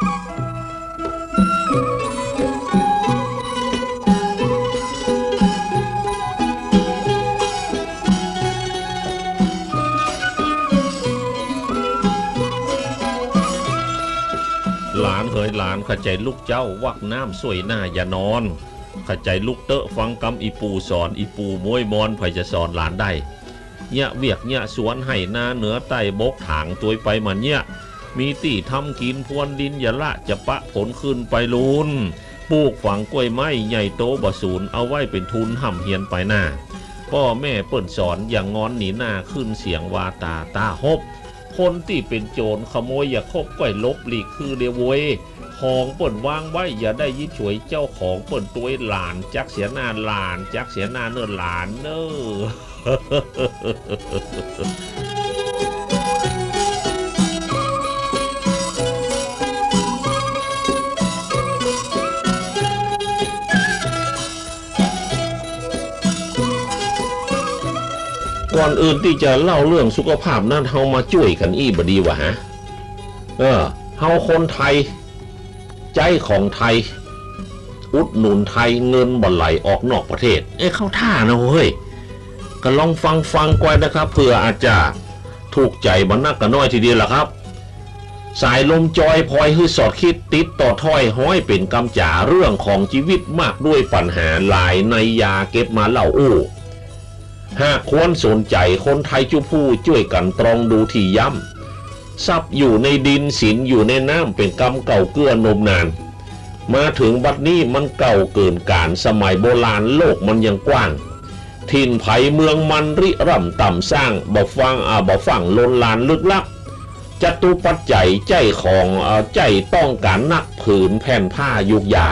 หลานเฮยหลานข้าใจลูกเจ้าวักน้ำสวยหน้าอย่านอนข้าใจลูกเตอะฟังกำอีปูสอนอีปูมวยมอนไผจะสอนหลานได้เนี่ยเวียกเนี่ยสวนให้หน้าเหนือใต้บกถางตัวไปมันเนี่ย มีตีทำกินพวนดินอย่าละจะปะผลขึ้นไปลุนปลูกฝังกล้วยไม้ใหญ่โตบสูนเอาไว้เป็นทุนห่ำเฮียนไปหน้าพ่อแม่เปิ่นสอนอย่างงอนหนีหน้าขึ้นเสียงวาตาตาฮบ คนที่เป็นโจรขโมยอย่าคบก้อยลบหลีกคือเดียวเวยของเปิ่นวางไว้อย่าได้ยิดฉวยเจ้าของเปิ่นตัวหลานจักเสียหน้าหลานจักเสียหน้าเนอหลานเนอ ก่อนอื่นที่จะเล่าเรื่องสุขภาพนั้นเฮามาช่วยกันอี้บดีวะฮะ เออเฮาคนไทย ใจของไทย อุดหนุนไทยเงินบ่ไหลออกนอกประเทศ เอ้เข้าท่านะเฮ้ยก็ลองฟังฟังก่อนนะครับเผื่ออาจจะถูกใจบันนักกันน้อยทีเดียวล่ะครับ สายลมจอยพลอยฮือสอดคิดติดต่อถ้อยห้อยเป็นกำจ่าเรื่องของชีวิตมากด้วยปัญหาหลายในยาเก็บมาเล่าอู้ หากควรสนใจคนไทยจุผู้ช่วยกันตรองดูที่ย้ำทรัพย์อยู่ในดินสินอยู่ในน้ำเป็นกำเก่าเกื้อนมนาน มาถึงบัดนี้มันเก่าเกินการสมัยโบราณโลกมันยังกว้าง ถิ่นไผ่เมืองมันริร่ำต่ำสร้างบ่ฟังอ่าบ่ฟังลนลานลึกลับจตุปัจจัยใจของอ่าใจต้องการนักผืนแผ่นผ้ายุกยา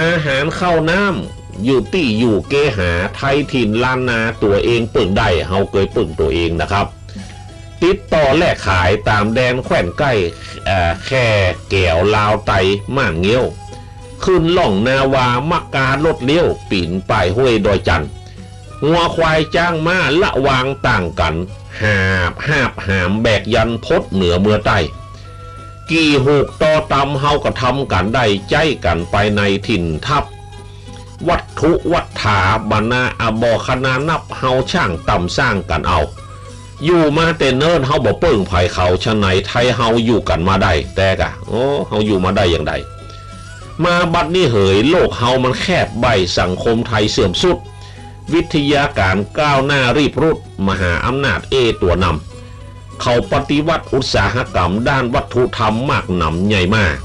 อาหารเข้าวน้ำ อยู่ตี้อยู่เกหาไทยถิ่นล้านนาตัวเองปึ่งได้เฮาเคยปึ่งตัวเองนะครับ ติดต่อแลกขายตามแดนแขวนใกล้แค่แก้วลาวไตม่านเงี้ยว ขึ้นล่องนาวามักการลดเลี้ยวปีนป่ายห้วยดอยจันทร์งัวควายจ้างมาละวางต่างกัน หาบหาบหามแบกยันพดเหนือเมือใต้กี่หูกต่อตำเฮาก็ทำกันได้ใจกันไปในถิ่นทัพ วัตถุวัฏฐาบรรณาอบอคณานับเฮาช่างต่ำสร้างกันเอา อยู่มาแต่เนิ่นเฮาบ่เปิ่งไผเขาชะไหนไทยเฮาอยู่กันมาได้ แต่กะโอ้เฮาอยู่มาได้อย่างใดมาบัดนี้เหยโลกเฮามันแคบใบสังคมไทยเสื่อมสุด วิทยาการก้าวหน้ารีบรุดมหาอำนาจเอตัวนำเขาปฏิวัติอุตสาหกรรมด้านวัตถุธรรมมากหนำใหญ่มาก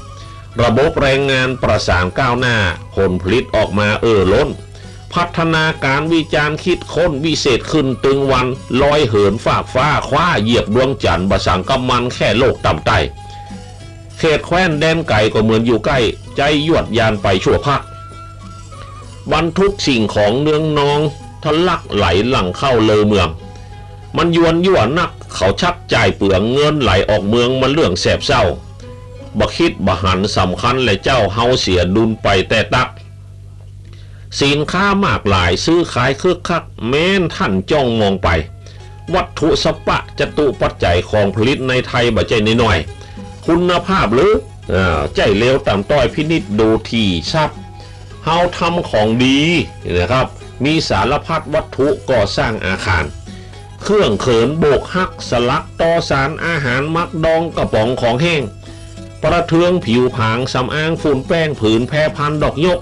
ระบบแรงงานประสานก้าวหน้า ผลผลิตออกมาเออล้น พัฒนาการวิจารณ์คิดค้นวิเศษขึ้นตึงวันลอยเหินฝากฟ้าคว้าเหยียบดวงจันทร์บสังกำมันแค่โลกต่ำใต้เขตแคว้นแดนไก่ก็เหมือนอยู่ใกล้ ใจยวดยานไปชั่วพักบรรทุกสิ่งของเนืองนองทะลักไหลหลังเข้าเลยเมือง มันยวนยั่วนักเขาชักจ่ายเปลืองเงินไหลออกเมืองมันเรื่องแสบเศร้า บคิดบหันสำคัญเลยเจ้าเฮาเสียดุลไปแต่ตัก สินค้ามากหลายซื้อขายคึกคัก แม้นท่านจ้องมองไป วัตถุสปะจตุปัจจัยของผลิตในไทยบ่ใจน้อยๆคุณภาพหรืออใจเลวต่ำต้อยพินิษดูทีทรัพย์เฮาทำของดีนะครับ มีสารพัดวัตถุก่อสร้างอาคารเครื่องเขินโบกฮักสลักต่อสารอาหารมักดองกระป๋องของแห้ง ประเทืองผิวผางสำอางฝุ่นแป้งผืนแพรพันดอกยก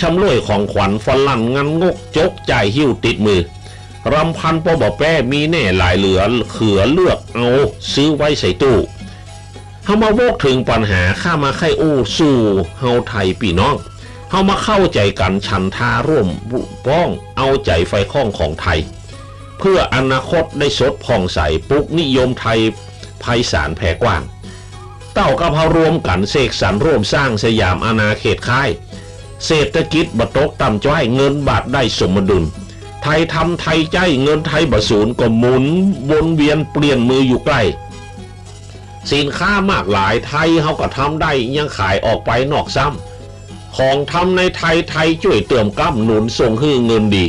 ชำล่วยของขวัญฝรั่งงันงกจกใจหิ้วติดมือรำพันปอบอแป้มีแน่หลายเหลือเขือเลือกเอาซื้อไว้ใส่ตู้เฮามาโวกถึงปัญหาข้ามาไข่อู้สู่เฮาไทยพี่น้องเฮามาเข้าใจกันชันทาร่วมป้องเอาใจไฟข้องของไทย เพื่ออนาคตได้สดผ่องใสปลุกนิยมไทยไพศาลแผ่กว้าง เต้ากับเฮารวมกันเสกสรรร่วมสร้างสยามอาณาเขตค่าย เศรษฐกิจบตกต่ำจ้อยเงินบาทได้สมดุล ไทยทำไทยใจเงินไทยบสูนย์ก็หมุนวนเวียนเปลี่ยนมืออยู่ใกล้ สินค้ามากหลายไทยเขาก็ทำได้ยังขายออกไปนอกซ้ำของทำในไทยไทยช่วยเติมก้ำหนุนส่งให้เงินดี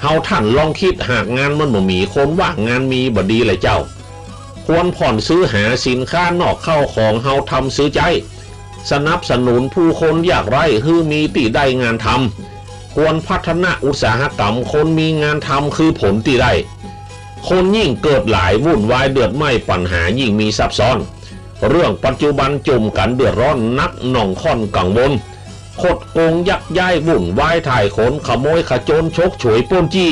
เฮาท่านลองคิดหากงานมันบ่มีคนว่างงานมีบดีเลยเจ้า ควรผ่อนซื้อหาสินค้านอกเข้าของเฮาทำซื้อใจ สนับสนุนผู้คนอยากไร่ฮือมีติได้งานทำควรพัฒนาอุตสาหกรรมคนมีงานทำคือผลที่ได้ คนยิ่งเกิดหลายวุ่นวายเดือดไหมปัญหายิ่งมีซับซ้อน เรื่องปัจจุบันจุ่มกันเดือดร้อนนักหน่องค่อนกังวลคดโกงยักย้ายวุ่นวายถ่ายขนขโมยขจรชกฉวยป้นจี้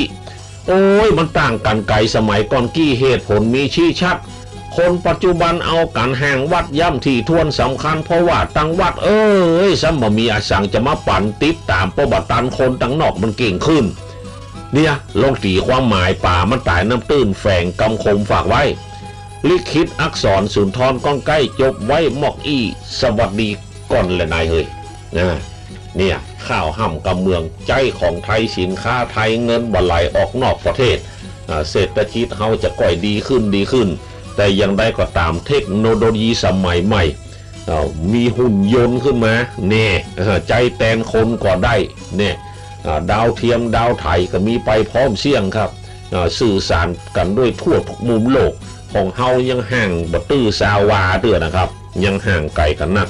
โอ้ยมันต่างกันไกลสมัยก่อนกี้เหตุผลมีชี้ชัด คนปัจจุบันเอากันแห่งวัดย่ำที่ทวนสำคัญเพราะว่าตั้งวัดเอ้ยซ้ำบ่มีอาสังจะมาปั่นติดตามประวัตันคนตั้งนอกมันเก่งขึ้น เนี่ยลงตีความหมายป่ามันตายน้ำตื้นแฝงกำคมฝากไว้ ลิขิตอักษรสุนทรก้องใกล้จบไว้หมอกอี้สวัสดีก่อนและนายเฮยนะเนี่ยข้าวห้ำกำเมืองใจของไทยสินค้าไทยเงินบไหลออกนอกประเทศเศรษฐกิจเฮาจะก่อยดีขึ้นดีขึ้น แต่อยังได้ก็ตามเทคโนโลยีสมัยใหม่ มีหุ่นยนต์ขึ้นมาเน่อ่าใจแตนคนก็ได้เนี่ยดาวเทียมดาวไถก็มีไปพร้อมเสี่ยงครับสื่อสารกันด้วยทั่วทุกมุมโลก ของเฮายังห่างบตื้อซาวาเด้อนะครับ ยังห่างไกลกันนัก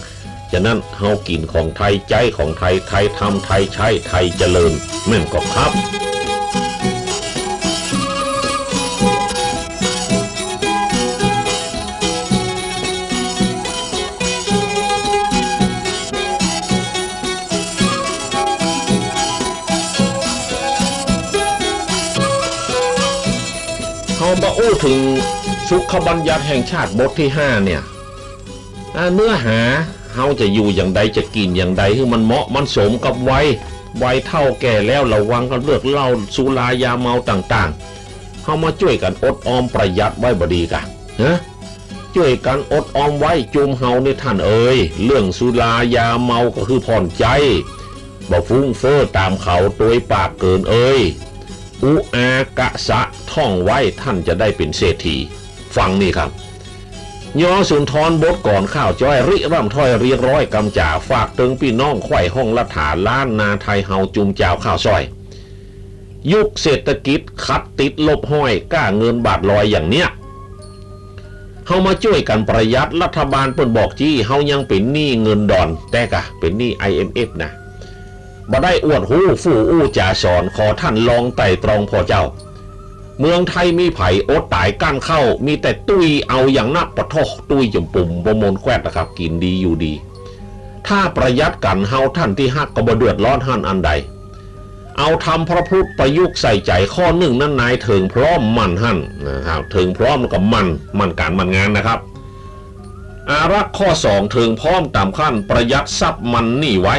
ฉะนั้นเฮากินของไทยใจของไทยไทยทำไทยใช้ไทยเจริญแม่นก็ครับ ถึงสุขบัญญัติแห่งชาติบทที่5เนี่ยเนื้อหาเฮาจะอยู่อย่างใดจะกินอย่างใดให้มันเหมาะมันสมกับวัยวัยเท่าแก่แล้วระวังกันเลือกเหล้าสุรายาเมาต่างๆเฮามาช่วยกันอดออมประหยัดไว้บดีกันนะช่วยกันอดออมไว้จุมเฮาในท่านเอ่ยเรื่องสุรายาเมาก็คือผ่อนใจบ่ฟุ้งเฟ้อตามเขาตัวยปากเกินเอ่ย อุอากะสะท่องไว้ท่านจะได้เป็นเศรษฐี ฟังนี่ครับยอสุนทรบทก่อนข้าวจ้อยริร่ำถ้อยเรียร้อยกำจ่าฝากตึงพี่น้องไข่ห้องละฐานล้านนาไทยเฮาจุมเจ้าข้าวซอย ยุคเศรษฐกิจคัดติดลบห้อยก้าเงินบาทลอยอย่างเนี้ยเฮามาช่วยกันประหยัดรัฐบาลเปิ่นบอกจี้เฮายังเป็นหนี้เงินดอนแต่กะเป็นหนี้ IMF นะ บ่ได้อวดหูฟู่อู้จ่าสอนขอท่านลองไต่ตรองพอเจ้า เมืองไทยมีไผ่อดตายก้านเข้า มีแต่ตุยเอาอย่างนักปะทอตุยจมปุ่มบมนแควดนะครับ กินดีอยู่ดี ถ้าประหยัดกันเฮาท่านที่ฮักก็บ่เดือดร้อนหันอันใด เอาทำพระพุทธประยุกต์ใส่ใจข้อหนึ่งนั้นนายเถิงพร้อมมันหันนะครับเถิงพร้อมกับมันมันการมันงานนะครับอารักข้อสองเถิงพร้อมตามขั้นประหยัดทรัพย์มันนี่ไว้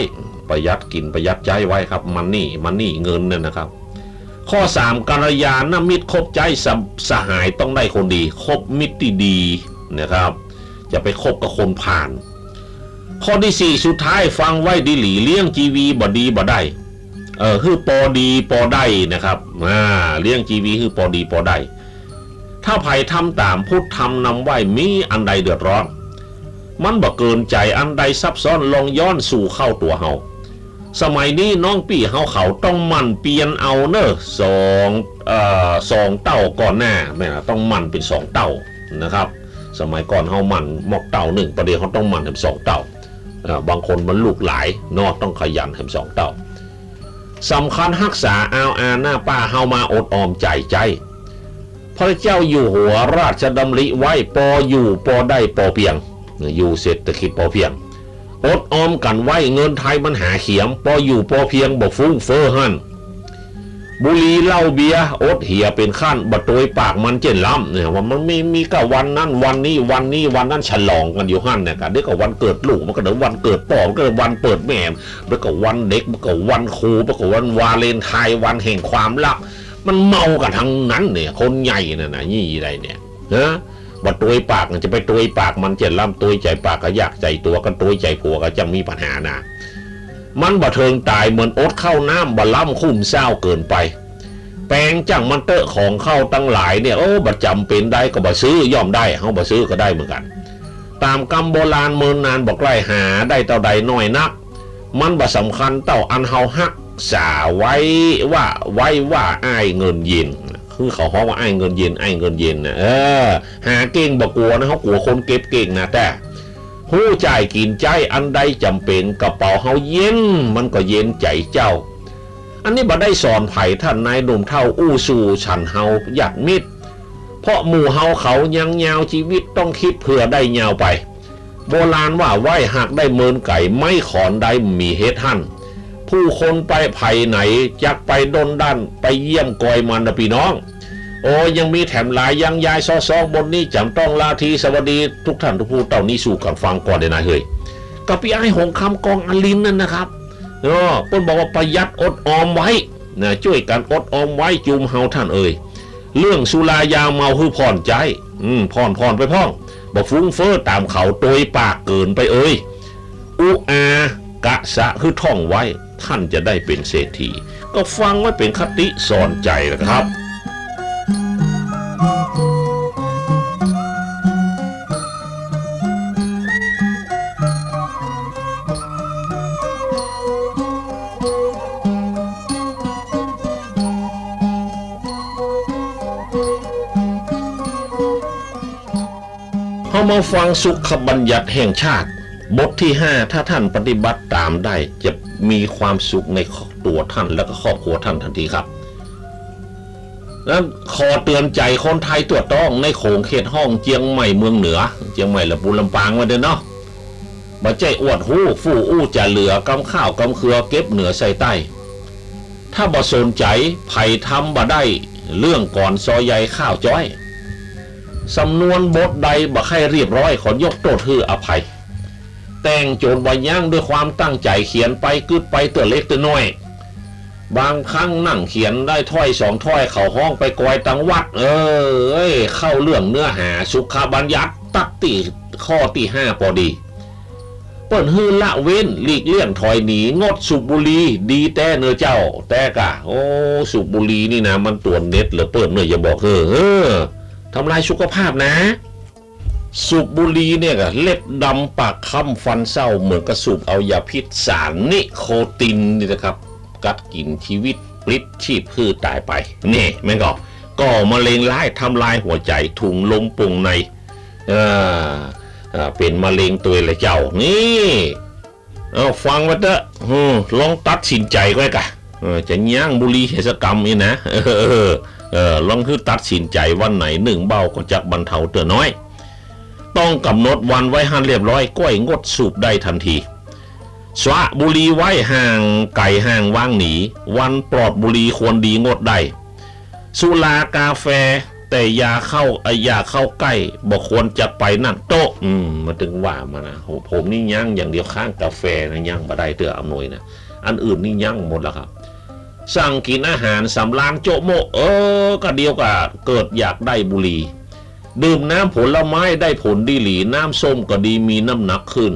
ประหยัดกินประหยัดใจไว้ครับมันนี่มันนี่เงินเนี่ยนะครับ ข้อสามกัลยาณมิตรคบใจสสหายต้องได้คนดี คบมิตรที่ดีนะครับจะไปคบกับคนผ่าน ข้อที่สี่สุดท้ายฟังไว้ดีหลีเลี้ยงจีวีบดีบ่ได้เออคือปอดีปอได้นะครับอ่าเลี้ยงจีวีคือปอดีปอได้ถ้าไผ่ทำตามพุทธทำนำไว้มีอันใดเดือดร้อน มันบ่เกินใจอันใดซับซ้อนลองย้อนสู่เข้าตัวเฮา สมัยนี้น้องปี่เฮาเขาต้องมันเปลี่ยนเอาเนอะสองเอ่อสองเต้าก่อนหน้าแม่ต้องมันเป็นสองเต้านะครับ สมัยก่อนเฮามันหมอกเต้าหนึ่งประเดี๋ยวเขาต้องมันเป็นสองเต้าบางคนมันลูกหลายนอะต้องขยันเป็นสองเต้าสำคัญรักษาเอาอาหน้าป้าเฮามาอดออมใจใจ พระเจ้าอยู่หัวราชดำริไว้ปออยู่ปอได้ปอเพียง อยู่เศรษฐกิจพอเพียง อดออมกันไว้เงินไทยมันหาเขียมพออยู่พอเพียงบอกฟุ้งเฟ้อหันบุหรีเหล้าเบียร์อดเหียเป็นขั้นบัดโดยปากมันเจนล้ำเนี่ยว่ามันมีมีก็วันนั้นวันนี้วันนี้วันนั้นฉลองกันอยู่หันเนี่ยกันเดี๋ยวก็วันเกิดลูกมันก็เดี๋ยววันเกิดป่อมันก็เดี๋ยววันเปิดแม่แล้วก็วันเด็กมันก็วันครูมันก็วันวาเลนไทน์วันแห่งความรัก มันเมากันทั้งนั้นเนี่ยคนใหญ่น่ะนะยี่อะไรเนี่ยนะ บัดตัวปากจะไปตัวปากมันเจ็ดล่ำตัวใจปากก็อยากใจตัวกันตัวใจผัวก็จะมีปัญหานะมันบ่เทิงตายเหมือนอดเข้าน้ำบ่ล่ำคุ้มเศร้าเกินไป แปลงจังมันเตอะของเข้าตั้งหลายเนี่ยโอ้บ่จำเป็นได้ก็บ่ซื้อย่อมได้เฮาบ่ซื้อก็ได้เหมือนกัน ตามกรรมโบราณเมินนานบอกไล่หาได้เต่าใดน้อยนัก มันบ่สำคัญเต่าอันเฮาฮักษาไว้ว่าไว้ว่าอ้ายเงินยิน คือเขาฮ้องว่าไอ้เงินเย็นไอ้เงินเย็นนะเออ หาเก่งบ่กลัวนะเขากลัวคนเก็บเก่งนะแต่หู้จ่ายกินใจอันใดจำเป็นกระเป๋าเฮาเย็น มันก็เย็นใจเจ้า อันนี้บ่ได้สอนไผ่ท่านนายหนุ่มเท่าอู้สู่ฉันเฮาหยัดมิดเพราะหมู่เฮาเขายังยาวชีวิตต้องคิดเพื่อได้ยาวไป โบราณว่าไหวหากได้เมินไก่ไม่ขอนได้มีเฮ็ดหั่น ผู้คนไปไผ่ไหนจักไปดนด้านไปเยี่ยมกอยมันนะพี่น้อง โอ้ยังมีแถมหลายยังยายซอซองบนนี้จำต้องลาทีสวัสดีทุกท่านทุกผู้เต่านี้สู่กันฟังก่อนเลยนะเฮ้ยกับพี่ไอ้หงคำกองอลินนั่นนะครับเออเปิ้นบอกว่าประหยัดอดออมไว้นะช่วยกันอดออมไว้จุมเฮาท่านเอ่ยเรื่องสุรายาเมาคือผ่อนใจ อืมผ่อนผ่อนไปพ่องบอกฟุ้งเฟ้อตามเขาโดยปากเกินไปเอ่ยอุอากะสะคือท่องไว้ท่านจะได้เป็นเศรษฐี ก็ฟังไว้เป็นคติสอนใจนะครับเรามาฟังสุขบัญญัติแห่งชาติ บทที่ 5 ถ้าท่านปฏิบัติตามได้จะ มีความสุขในตัวท่าน และก็ครอบครัวท่านทันทีครับนั้นขอเตือนใจคนไทยตัวต้องในโขงเขตห้องเจียงใหม่เมืองเหนือ เจียงใหม่ละปูลำปางมาเด้อเนาะมาใจอวดหู้ฟู่อู้จะเหลือกำข้าวกำเครือเก็บเหนือใส่ใต้ ถ้าบ่สนใจไผ่ทำบ่ได้เรื่องก่อนซอยใหญ่ข้าวจ้อยสำนวนบทใดบ่ให้เรียบร้อยขอยกโทษฮืออภัย แต่งโจรวาย่างด้วยความตั้งใจเขียนไปกึดไปตัวเล็กตัวน้อย บางครั้งนั่งเขียนได้ถ้อยสองถ้อยเข่าห้องไปกอยตังวัด เออเข้าเรื่องเนื้อหาสุขบัญญัติตักตีข้อที่ห้าพอดีเปิ้นฮือละเว้นหลีกเลี่ยงถอยหนีงดสูบบุหรีดีแต่เนื้อเจ้า แต่กะ โอ้สูบบุหรีนี่นะมันตัวเน็ตเหรือเปิ้นเนื้ออย่าบอกเออเออทำลายสุขภาพนะ สูบบุหรี่เนี่ยเล็บดำปากค่ำฟันเศร้าเหมือนกับสูบเอายาพิษสารนิโคตินนี่นะครับ กัดกินชีวิตปลิดชีพพืชตายไป นี่แม่งก็ก่อมะเร็งร้ายทำลายหัวใจถุงลมปร่งในเอ่อเป็นมะเร็งตัวลยเจ้านี่เอาฟังไว้เถอะลองตัดสินใจไว้กะจะย่างบุหรี่เทศกรรมนี่นะเออเออเออลองคือตัดสินใจวันไหนหนึ่งเบาก็จักบรรเทาเตือน้อย ต้องกำหนดวันไว้หันเรียบร้อยก้อยงดสูบได้ทันทีสวะบุรีไว้ห่างไก่ห่างว่างหนี วันปลอดบุรีควรดีงดได้สุรากาแฟแต่ยาเข้าอ่ออย่าเข้าใกล้บอกควรจะไปนั่งโต๊ะ อืมมาถึงว่ามานะโหผมนี่ยั้งอย่างเดียวข้างกาแฟนะยั้งมาได้เตืออำนวยนะอันอื่นนี่ยั้งหมดแล้วครับ สั่งกินอาหารสำรางโจโม เออก็เดียวกับเกิดอยากได้บุรี ดื่มน้ำผลไม้ได้ผลดีหลีน้ำส้มก็ดีมีน้ำหนักขึ้น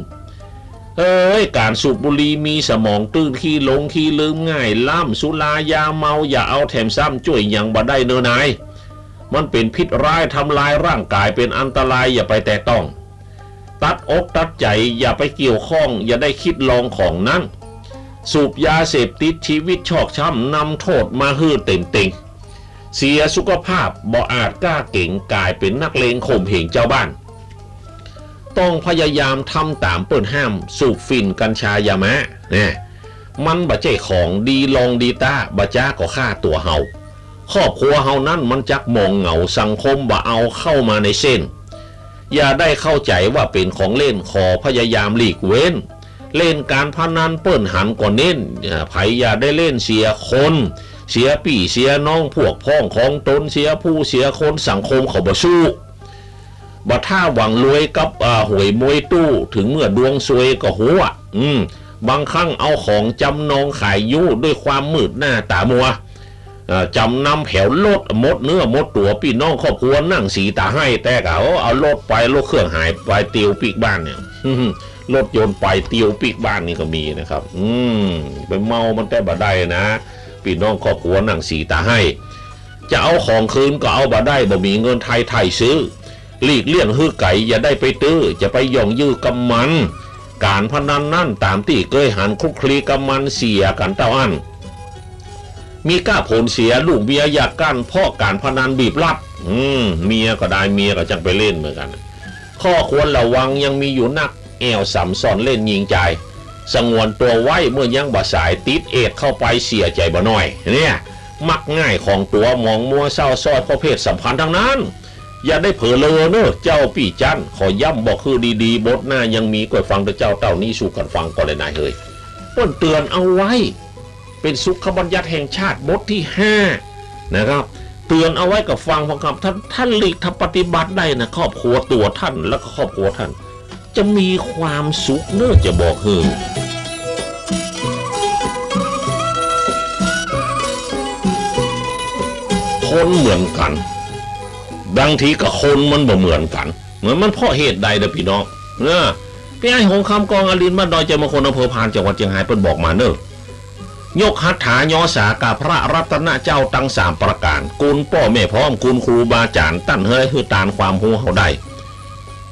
เอ้ยการสูบบุหรี่มีสมองตื้นขี้หลงขี้ลืมง่ายล่ำสุรายาเมาอย่าเอาแถมซ้ำจ่วยยังบ่ได้เนอนายมันเป็นพิษร้ายทำลายร่างกายเป็นอันตรายอย่าไปแตะต้อง ตัดอกตัดใจอย่าไปเกี่ยวข้องอย่าได้คิดลองของนั้น สูบยาเสพติดชีวิตชอกช้ำนำโทษมาฮือเต็มเต็ง เสียสุขภาพบ่อาจกล้าเก่งกลายเป็นนักเลงข่มเหงเจ้าบ้าน ต้องพยายามทำตามเปิดห้ามสูบฝิ่นกัญชายามะเนี่ยมันบ่ใจของดีลองดีตาบ่จ้าก็ฆ่าตัวเฮาครอบครัวเฮานั้นมันจักมองเหงาสังคมบ่เอาเข้ามาในเส้น อย่าได้เข้าใจว่าเป็นของเล่นขอพยายามหลีกเว้น เล่นการพนันเปิ้นหันก่อนเน้นอ่าไผอย่าได้เล่นเสียคน เสียปี่เสียน้องพวกพ้องของตนเสียผู้เสียคนสังคมเขาบ่สู้บ่ถ้าหวังรวยกับอ่าหวยมวยตู้ถึงเมื่อดวงซวยก็หัวอืมบางครั้งเอาของจำนองขายยู่ด้วยความมืดหน้าตามัวจำนำแผวรถหมดเนื้อมดตัวพี่น้องครอบครัวนั่งสีตาให้แต่กเอาเอารถไปรถเครื่องหายไปติวปีกบ้านเนี่ยรถยนต์ไปเตียวปีกบ้านนี่ก็มีนะครับ อืมไปเมามันแต่บ่ได้นะ พี่น้องครอบครัวนั่งสีตาให้ จะเอาของคืนก็เอาบ่ได้บ่มีเงินไทยไทยซื้อหลีกเลี่ยงฮื้อไก่อย่าได้ไปตื้อจะไปย่องยื้อกับมัน การพนันนั่นตามที่เคยหันคลุกคลีกับมันเสียกันเต้าอันมีกล้าผลเสียลูกเมียอยากกั้นพ่อการพนันบีบรัด อืมเมียก็ได้เมียก็จังไปเล่นเหมือนกัน ข้อควรระวังยังมีอยู่นักแอวสัมสอนเล่นยิงใจ สงวนตัวไว้เมื่อยังบ่สายติดเอดเข้าไปเสียใจบ่น้อย เนี่ย มักง่ายของตัวมองมัวเศร้าซอดเพราะเพศสัมพันธ์ทั้งนั้น อย่าได้เผลอเลอเนอะเจ้าปี่จันขอย้ำบอกคือดีๆ บทหน้ายังมีก่อยฟังแต่เจ้าเต้านี้สู่กันฟังก่อนเลยนายเฮ้ยป้นเตือนเอาไว้ เป็นสุขบัญญัติแห่งชาติบทที่ห้านะครับเตือนเอาไว้กับฟังพองคำท่านท่านหลีกทำปฏิบัติได้นะครอบครัวตัวท่านแล้วก็ครอบครัวท่าน จะมีความสุขเนอะจะบอกเฮ้คนเหมือนกันบางทีก็คนมันบ่เหมือนกัน เหมือนมันเพราะเหตุใดเด้อพี่น้องเนอะพี่ไอ้หงคำกองอลินบ้านดอยเจมงคลอำเภอพานจังหวัดเชียงรายเพิ่นบอกมาเนอะยกหัตถายอสากาพระรัตนเจ้าตั้งสามประการกุลพ่อแม่พร้อมกุลครูบาอาจารย์ตั้นเฮ้ยคือตานความหูเขาได้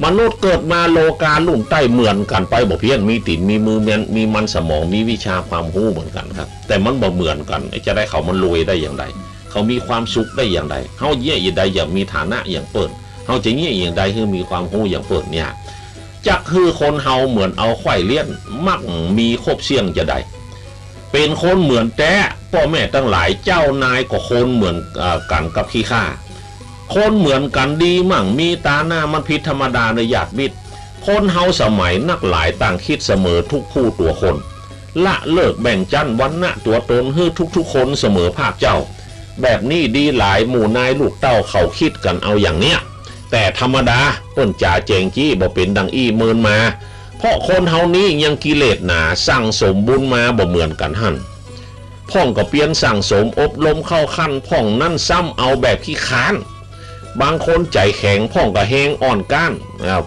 มนุษย์เกิดมาโลกาลุ่มใต้เหมือนกันไปบ่เพี้ยนมีตินมีมือมีมีมันสมองมีวิชาความรู้เหมือนกันครับ แต่มันบ่เหมือนกันจะได้เขามันรวยได้อย่างไรเขามีความสุขได้อย่างไรเฮาเยี่ยอย่างใดอย่างมีฐานะอย่างเปิดเฮาจะเยี่ยอย่างใดคือมีความรู้อย่างเปิดเนี่ยจักคือคนเฮาเหมือนเอาไข่เลี้ยนมักมีครบเสี่ยงจะได้เป็นคนเหมือนแต่พ่อแม่ตั้งหลายเจ้านายก็คนเหมือนอกันกับขี้ข้า คนเหมือนกันดีมั่งมีตาหน้ามันผิดธรรมดาในญาติมิตรคนเฮาสมัยนักหลายต่างคิดเสมอทุกผู้ตัวคน ละเลิกแบ่งจันวันณะตัวตนให้ทุกๆ คนเสมอภาคเจ้า แบบนี้ดีหลายหมู่นายลูกเต้าเขาคิดกันเอาอย่างเนี้ยแต่ธรรมดาเปิ้นจ่าเจงจี้บ่เป็นดังอี้เมินมา เพราะคนเฮานี้ยังกิเลสหนาสั่งสมบุญมาบ่เหมือนกันหั่นพ่องก็เปลี่ยนสั่งสมอบรมเข้าขั้นพ่องนั่นซ้ำเอาแบบขี้ค้าน บางคนใจแข็งพ่องก็แหงอ่อนก้าน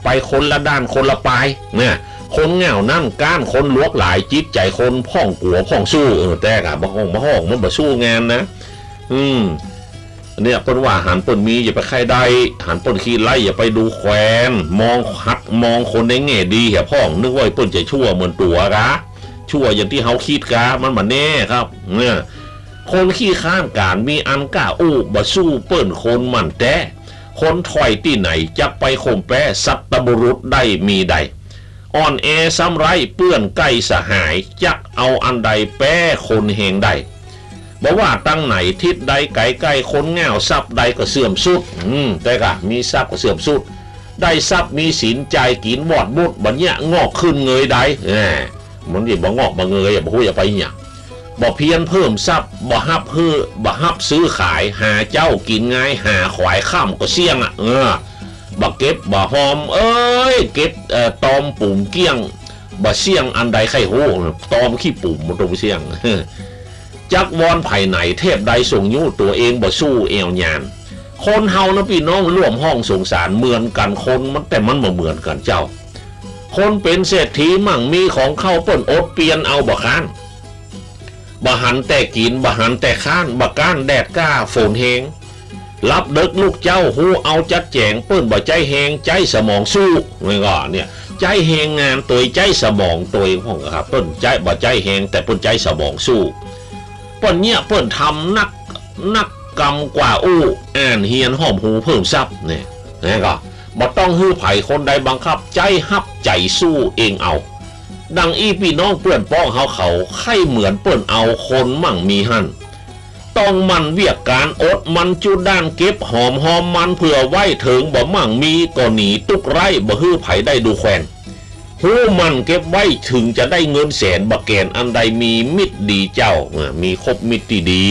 ไปคนละด้านคนละปลายเนี่ยคนเหงานั่นก้านคนลวกหลายจิตใจคนพ่องกลัวพ่องสู้เออแต่กะบ่ห้องบ่ห้องมันบ่สู้งานนะ อืมเนี่ยเปิ้นว่าหันเปิ้นมีอย่าไปใครใดหันเปิ้นขี้ไล่อย่าไปดูแควนมองหัดมองคนในแง่ดีเหี่ยพ่องนึกว่าไอ้เปิ้นจะชั่วเหมือนตัวกะชั่วอย่างที่เฮาคิดกะมันบ่แน่ครับ เนี่ยคนขี้ข้านการมีอันกล้าอู้บ่สู้เปิ้นคนมันแต่ คนถอยที่ไหนจะไปข่มแปะสัตบุรุษได้มีใด อ่อนแอซ้ำไรเปื้อนใกล้สหายจักเอาอันใดแป้คนเฮงได้บอกว่าตั้งไหนทิศใดไก่ไก่คนแง่วทรัพย์ใดก็เสื่อมสุด อืมแต่กะมีทรัพย์ก็เสื่อมสุด ได้ทรัพย์มีศีลใจกินบอดบุดบัญญังอกขึ้นเงยได้แหมมันดิบ่งอกบ่เงยอย่าบ่ฮู้อย่าไปเนี่ย บ่เพียนเพิ่มทรัพย์บ่ฮับเพื่อบ่ฮับซื้อขายหาเจ้ากินง่ายหาขวายข้ามก็เสี่ยงอะเออบ่เก็บบ่หอม เอ้ยเก็บเอ่อตอมปุ่มเกี้ยงบ่เสี่ยงอันใดไข่โหตอมขี้ปุ่มบ่ตรงเสี่ยงจักวอนไผ่ไหนเทพใดส่งยู่ตัวเองบ่สู้เอวยานคนเฮานะพี่น้องร่วมห้องสงสารเหมือนกันคนมันแต่มันบ่เหมือนกันเจ้า คนเป็นเศรษฐีมั่งมีของเข้าเปิ้นอดเปลี่ยนเอาบ่ค้าน บ่หันแต่กินบ่หันแต่ค้านบ่ก้านแดดก้าฝนเฮงรับเด็กลูกเจ้าหูเอาจัดแจงเปิ้นบ่ใจแหงใจสมองสู้ไม่ก็เนี่ยใจแหงงานตัวใจสมองตัวเองของครับเปิ้นใจบ่ใจแหงแต่เปิ้นใจสมองสู้เปิ้นเนี่ยเปิ้นทำนักนักกรรมกว่าอู้อ่านเฮียนหอมหูเพิ่มทรัพย์เนี่ยนะก็บ่ต้องฮื้อไผคนใดบังคับ ใจฮับใจสู้เองเอา ดังอีพี่น้องเปื่อนป้องเฮาเขาไข่เหมือนเปิ้นเอาคนมั่งมีหั่นต้องมันเวียกการอดมันจุด้านเก็บหอมหอมมันเผื่อไว้ถึงบ่มั่งมีก็หนีตุกไร่บ่ฮื้อไผได้ดูแควนหูมันเก็บไว้ถึงจะได้เงินแสนบักแกนอันใดมีมิตรดีเจ้า มีครบมิตรที่ดี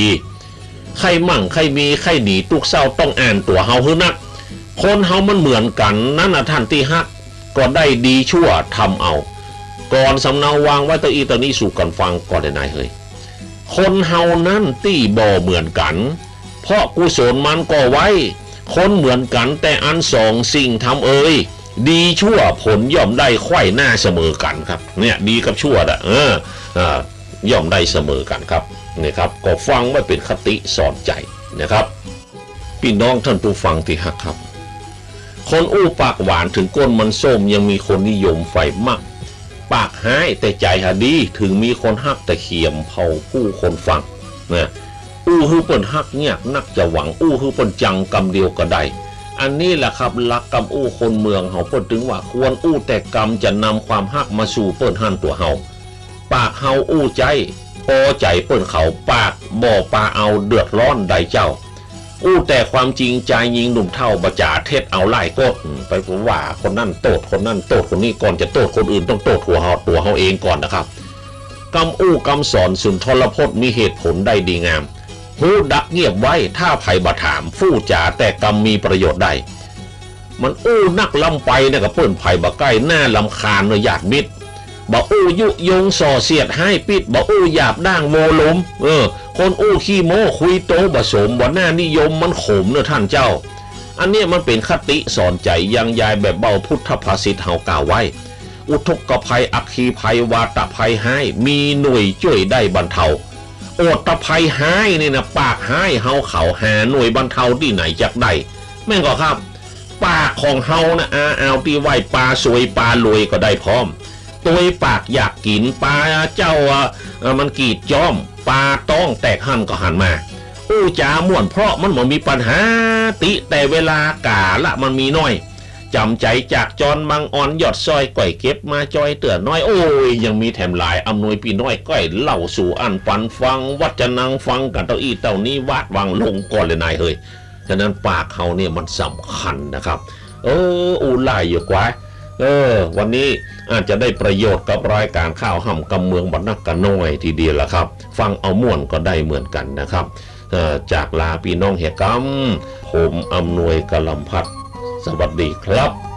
ใครมั่งใครมีใครหนีตุกเศร้าต้องอ่านตัวเฮาฮือนัก คนเฮามันเหมือนกันนั่นน่ะท่านที่ฮักก็ได้ดีชั่วทำเอา ก่อนสำเนาวางไว้ตะอีตะนี้สู่กันฟังก่อนได้นายเฮ้ยคนเฮานั่นตี้บ่เหมือนกัน เพราะกุศลมันก็ไว้ คนเหมือนกันแต่อันสองสิ่งทำเอ่ยดีชั่วผลย่อมได้ไขว้หน้าเสมอกันครับเนี่ยดีกับชั่วอะเอออ่าย่อมได้เสมอกันครับนี่ครับก็ฟังไว้เป็นคติสอนใจนะครับพี่น้องท่านผู้ฟังที่ฮักครับ คนอู้ปากหวานถึงก้นมันส้มยังมีคนนิยมไฟมัก ปากหายแต่ใจหาดีถึงมีคนฮักแต่เขียมเผาผู้คนฟังนะอู้ฮือเปิ่นฮักเงียกนักจะหวังอู้ฮือเปิ่นจังกำเดียวก็ได้อันนี้แหละครับลักกำอู้คนเมืองเขาเปิ่นถึงว่าควรอู้แต่กรรมจะนำความฮักมาสู่เปิ่นหันตัวเฮาปากเฮาอู้ใจพอใจเปิ่นเขาปากบ่อปาเอาเดือดร้อนใดเจ้า อู้แต่ความจริงใจยิงหนุ่มเท่าบะจ่าเทศเอาไล่กดอืมไปว่าคนนั่นโตดคนนั่นโตดคนนี้ก่อนจะโตดคนอื่นต้องโตดหัวเฮาตัวเฮาเองก่อนนะครับกำอู้กำสอนสุนทรพจน์มีเหตุผลได้ดีงามหูดักเงียบไว้ถ้าภัยบาถามฟู่จ่าแต่กรรมมีประโยชน์ได้ มันอู้นักลำไปเนี่ยกับเปิ้นภัยบะใกล้หน้าลำคาญเนยญาติมิตรบ่อู้ยุยงส่อเสียดให้ปิดบ่อู้หยาบด่างโมลมเออ คนอู้ขี้โม้คุยโตบสมบ่หน้านิยมมันขมเนอะท่านเจ้า อันเนี้ยมันเป็นคติสอนใจยังยายแบบเบาพุทธภาษิตเฮากล่าวไว้ อุทกภัย อัคคีภัย วาตภัยให้มีหน่วยช่วยได้บรรเทาโอตะภัยใหายนี่นะปากใหายเฮาเขาหาหน่วยบรรเทาที่ไหนจากใดแม่งก็ครับ ปากของเฮานะอาเอาที่ไหวปลาสวยปลารวยก็ได้พร้อมตัวปากอยากกินปลาเจ้าอะมันกีดจอม ปลาต้องแตกหันก็หันมา อู้จาม่วนเพราะมันหมมีปัญหาติแต่เวลากาละมันมีน้อยจำใจจากจอนมังอ่อนยอดซอยก่อยเก็บมาจอยเตือน้อย โอ้ย ยังมีแถมหลายอำนวยพี่น้อยก้อยเล่าสู่อันปันฟัง วัดจะนังฟังกันเต้าอี้เต้านี้วาดวังลงก่อนเลยนายเฮ้ยฉะนั้นปากเขาเนี่ยมันสำคัญนะครับ เอออูไล่อยู่กว่า เออ วันนี้อาจจะได้ประโยชน์กับรายการข้าวห่ำกำเมืองบัดนักกันน้อยทีเดียวละครับ ฟังเอาม่วนก็ได้เหมือนกันนะครับออจากลาพี่น้องเฮกัมผมอำนวยกะลำพัด สวัสดีครับ